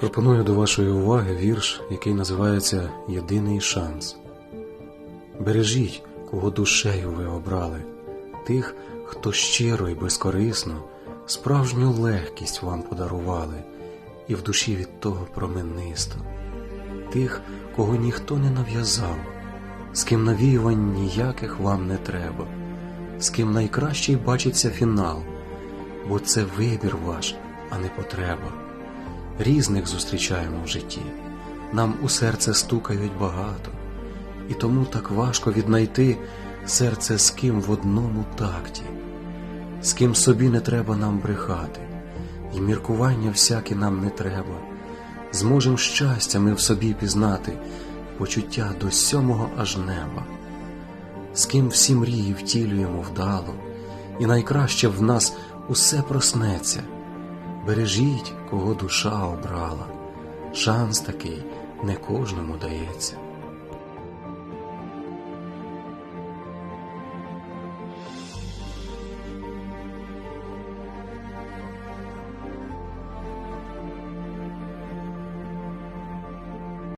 Пропоную до вашої уваги вірш, який називається Єдиний шанс. Бережіть, кого душею ви обрали, тих, хто щиро і безкорисно справжню легкість вам подарували, і в душі від того променисто, тих, кого ніхто не нав'язав, з ким навіювань ніяких вам не треба, з ким найкращий бачиться фінал, бо це вибір ваш, а не потреба. Різних зустрічаємо в житті, нам у серце стукають багато, і тому так важко віднайти серце з ким в одному такті, з ким собі не треба нам брехати, і міркування всякі нам не треба. Зможем щастя ми в собі пізнати, почуття до сьомого аж неба, з ким всі мрії втілюємо вдало, і найкраще в нас усе проснеться. Бережіть, кого душа обрала, шанс такий не кожному дається.